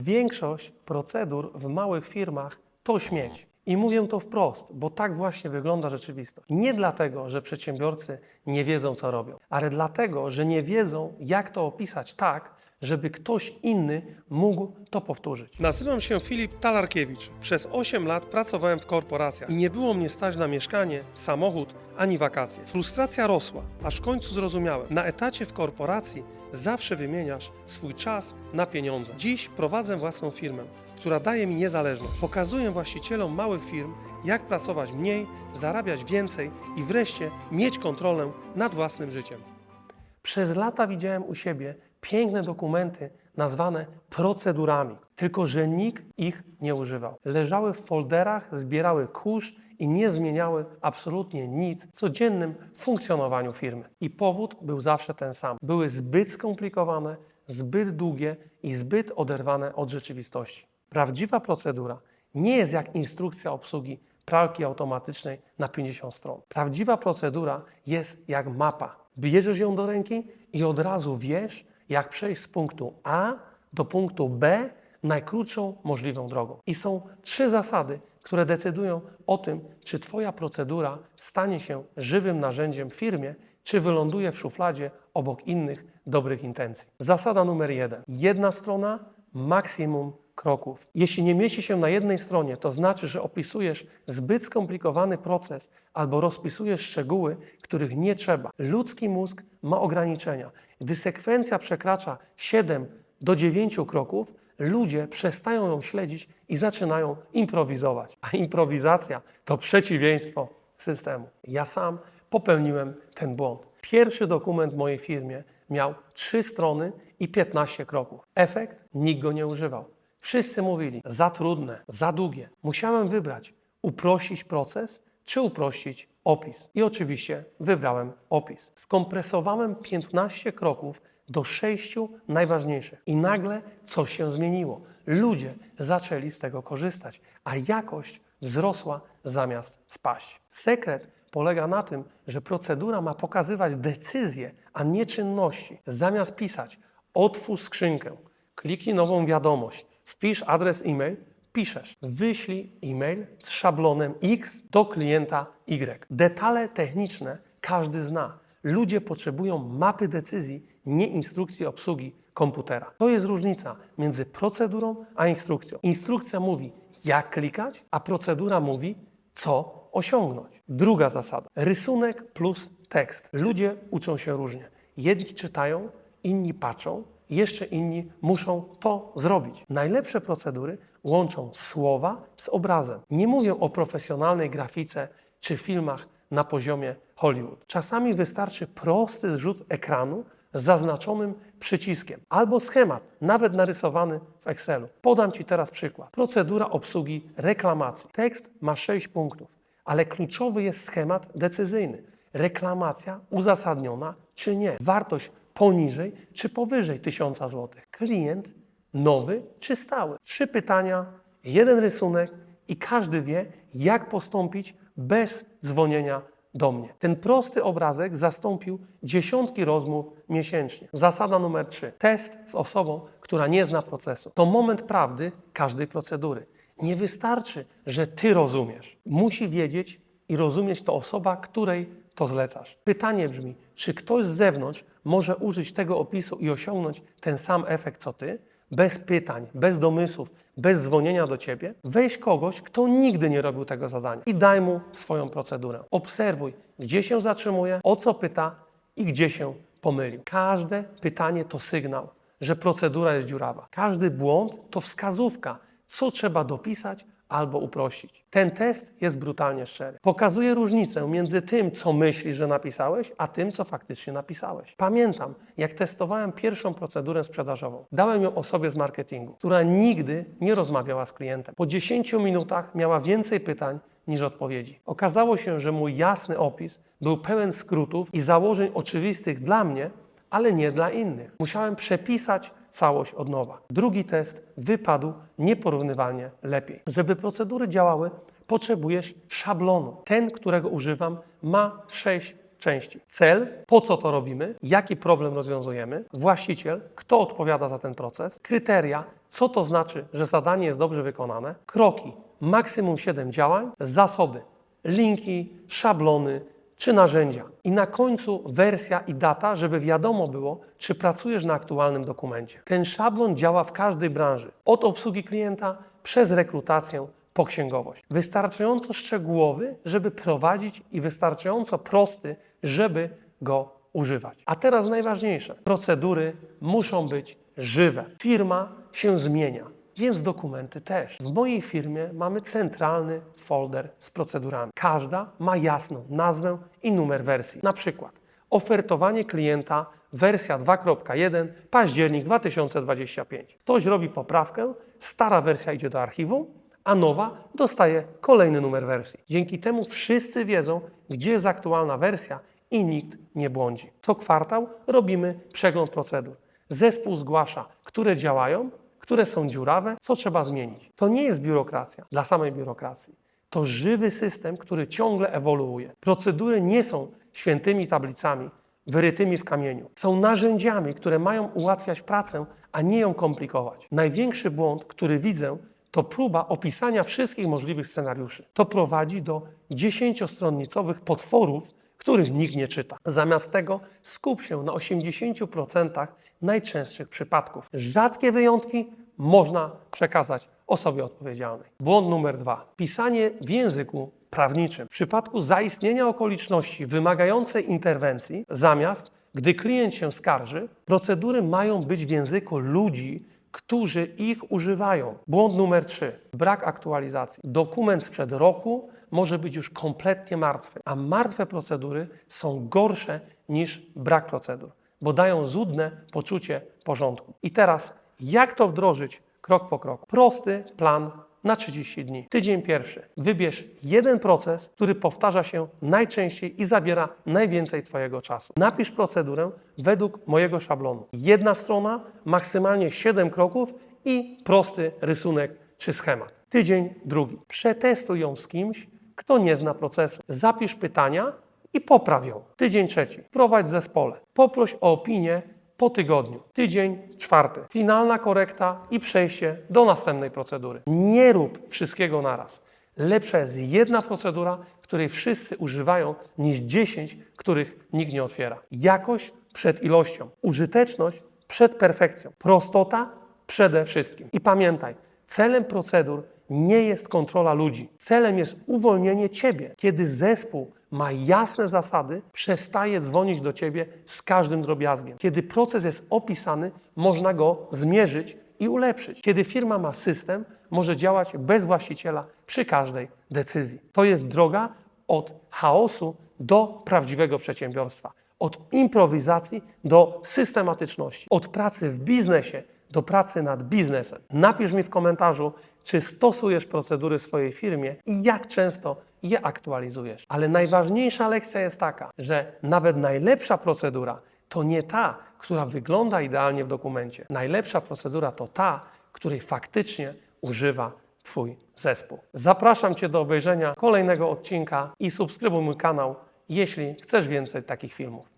Większość procedur w małych firmach to śmieć. I mówię to wprost, bo tak właśnie wygląda rzeczywistość. Nie dlatego, że przedsiębiorcy nie wiedzą, co robią, ale dlatego, że nie wiedzą, jak to opisać tak, żeby ktoś inny mógł to powtórzyć. Nazywam się Filip Talarkiewicz. Przez 8 lat pracowałem w korporacjach i nie było mnie stać na mieszkanie, samochód ani wakacje. Frustracja rosła, aż w końcu zrozumiałem. Na etacie w korporacji zawsze wymieniasz swój czas na pieniądze. Dziś prowadzę własną firmę, która daje mi niezależność. Pokazuję właścicielom małych firm, jak pracować mniej, zarabiać więcej i wreszcie mieć kontrolę nad własnym życiem. Przez lata widziałem u siebie piękne dokumenty nazwane procedurami, tylko że nikt ich nie używał. Leżały w folderach, zbierały kurz i nie zmieniały absolutnie nic w codziennym funkcjonowaniu firmy. I powód był zawsze ten sam. Były zbyt skomplikowane, zbyt długie i zbyt oderwane od rzeczywistości. Prawdziwa procedura nie jest jak instrukcja obsługi pralki automatycznej na 50 stron. Prawdziwa procedura jest jak mapa. Bierzesz ją do ręki i od razu wiesz, jak przejść z punktu A do punktu B najkrótszą możliwą drogą. I są trzy zasady, które decydują o tym, czy Twoja procedura stanie się żywym narzędziem w firmie, czy wyląduje w szufladzie obok innych dobrych intencji. Zasada numer jeden. Jedna strona, maksimum kroków. Jeśli nie mieści się na jednej stronie, to znaczy, że opisujesz zbyt skomplikowany proces albo rozpisujesz szczegóły, których nie trzeba. Ludzki mózg ma ograniczenia. Gdy sekwencja przekracza 7 do 9 kroków, ludzie przestają ją śledzić i zaczynają improwizować. A improwizacja to przeciwieństwo systemu. Ja sam popełniłem ten błąd. Pierwszy dokument w mojej firmie miał 3 strony i 15 kroków. Efekt? Nikt go nie używał. Wszyscy mówili, za trudne, za długie. Musiałem wybrać, uprościć proces czy uprościć opis. I oczywiście wybrałem opis. Skompresowałem 15 kroków do 6 najważniejszych. I nagle coś się zmieniło. Ludzie zaczęli z tego korzystać, a jakość wzrosła zamiast spaść. Sekret polega na tym, że procedura ma pokazywać decyzje, a nie czynności. Zamiast pisać otwórz skrzynkę, kliknij nową wiadomość, wpisz adres e-mail, piszesz wyślij e-mail z szablonem X do klienta Y. Detale techniczne każdy zna. Ludzie potrzebują mapy decyzji, nie instrukcji obsługi komputera. To jest różnica między procedurą a instrukcją. Instrukcja mówi, jak klikać, a procedura mówi, co osiągnąć. Druga zasada. Rysunek plus tekst. Ludzie uczą się różnie. Jedni czytają, inni patrzą, jeszcze inni muszą to zrobić. Najlepsze procedury łączą słowa z obrazem. Nie mówię o profesjonalnej grafice czy filmach na poziomie Hollywood. Czasami wystarczy prosty zrzut ekranu z zaznaczonym przyciskiem albo schemat, nawet narysowany w Excelu. Podam Ci teraz przykład. Procedura obsługi reklamacji. Tekst ma 6 punktów, ale kluczowy jest schemat decyzyjny. Reklamacja uzasadniona czy nie. Wartość poniżej czy powyżej 1000 zł. Klient nowy czy stały. Trzy pytania, jeden rysunek i każdy wie, jak postąpić bez dzwonienia do mnie. Ten prosty obrazek zastąpił dziesiątki rozmów miesięcznie. Zasada numer trzy. Test z osobą, która nie zna procesu. To moment prawdy każdej procedury. Nie wystarczy, że ty rozumiesz. Musi wiedzieć i rozumieć to osoba, której to zlecasz. Pytanie brzmi, czy ktoś z zewnątrz może użyć tego opisu i osiągnąć ten sam efekt co ty? Bez pytań, bez domysłów, bez dzwonienia do ciebie? Weź kogoś, kto nigdy nie robił tego zadania i daj mu swoją procedurę. Obserwuj, gdzie się zatrzymuje, o co pyta i gdzie się pomylił. Każde pytanie to sygnał, że procedura jest dziurawa. Każdy błąd to wskazówka, co trzeba dopisać albo uprościć. Ten test jest brutalnie szczery. Pokazuje różnicę między tym, co myślisz, że napisałeś, a tym, co faktycznie napisałeś. Pamiętam, jak testowałem pierwszą procedurę sprzedażową. Dałem ją osobie z marketingu, która nigdy nie rozmawiała z klientem. Po 10 minutach miała więcej pytań niż odpowiedzi. Okazało się, że mój jasny opis był pełen skrótów i założeń oczywistych dla mnie, ale nie dla innych. Musiałem przepisać całość od nowa. Drugi test wypadł nieporównywalnie lepiej. Żeby procedury działały, potrzebujesz szablonu. Ten, którego używam, ma sześć części. Cel, po co to robimy, jaki problem rozwiązujemy, właściciel, kto odpowiada za ten proces, kryteria, Co to znaczy, że zadanie jest dobrze wykonane? Kroki, maksimum 7 działań, zasoby, linki, szablony czy narzędzia. I na końcu wersja i data, żeby wiadomo było, czy pracujesz na aktualnym dokumencie. Ten szablon działa w każdej branży, od obsługi klienta przez rekrutację po księgowość. Wystarczająco szczegółowy, żeby prowadzić i wystarczająco prosty, żeby go używać. A teraz najważniejsze. Procedury muszą być żywe. Firma się zmienia, więc dokumenty też. W mojej firmie mamy centralny folder z procedurami. Każda ma jasną nazwę i numer wersji. Na przykład ofertowanie klienta wersja 2.1 październik 2025. Ktoś robi poprawkę, stara wersja idzie do archiwum, a nowa dostaje kolejny numer wersji. Dzięki temu wszyscy wiedzą, gdzie jest aktualna wersja i nikt nie błądzi. Co kwartał robimy przegląd procedur. Zespół zgłasza, które działają, które są dziurawe, co trzeba zmienić. To nie jest biurokracja dla samej biurokracji. To żywy system, który ciągle ewoluuje. Procedury nie są świętymi tablicami wyrytymi w kamieniu. Są narzędziami, które mają ułatwiać pracę, a nie ją komplikować. Największy błąd, który widzę, to próba opisania wszystkich możliwych scenariuszy. To prowadzi do dziesięciostronnicowych potworów, których nikt nie czyta. Zamiast tego skup się na 80% najczęstszych przypadków. Rzadkie wyjątki można przekazać osobie odpowiedzialnej. Błąd numer dwa. Pisanie w języku prawniczym. W przypadku zaistnienia okoliczności wymagającej interwencji, zamiast gdy klient się skarży, procedury mają być w języku ludzi, którzy ich używają. Błąd numer 3. Brak aktualizacji. Dokument sprzed roku może być już kompletnie martwy, a martwe procedury są gorsze niż brak procedur, bo dają złudne poczucie porządku. I teraz, jak to wdrożyć krok po kroku? Prosty plan na 30 dni. Tydzień pierwszy. Wybierz jeden proces, który powtarza się najczęściej i zabiera najwięcej Twojego czasu. Napisz procedurę według mojego szablonu. Jedna strona, maksymalnie 7 kroków i prosty rysunek czy schemat. Tydzień drugi. Przetestuj ją z kimś, kto nie zna procesu. Zapisz pytania i popraw ją. Tydzień trzeci. Prowadź w zespole. Poproś o opinię po tygodniu. Tydzień czwarty. Finalna korekta i przejście do następnej procedury. Nie rób wszystkiego naraz. Lepsza jest jedna procedura, której wszyscy używają, niż 10, których nikt nie otwiera. Jakość przed ilością. Użyteczność przed perfekcją. Prostota przede wszystkim. I pamiętaj, celem procedur nie jest kontrola ludzi. Celem jest uwolnienie Ciebie. Kiedy zespół ma jasne zasady, przestaje dzwonić do Ciebie z każdym drobiazgiem. Kiedy proces jest opisany, można go zmierzyć i ulepszyć. Kiedy firma ma system, może działać bez właściciela przy każdej decyzji. To jest droga od chaosu do prawdziwego przedsiębiorstwa. Od improwizacji do systematyczności. Od pracy w biznesie do pracy nad biznesem. Napisz mi w komentarzu, czy stosujesz procedury w swojej firmie i jak często je aktualizujesz. Ale najważniejsza lekcja jest taka, że nawet najlepsza procedura to nie ta, która wygląda idealnie w dokumencie. Najlepsza procedura to ta, której faktycznie używa Twój zespół. Zapraszam Cię do obejrzenia kolejnego odcinka i subskrybuj mój kanał, jeśli chcesz więcej takich filmów.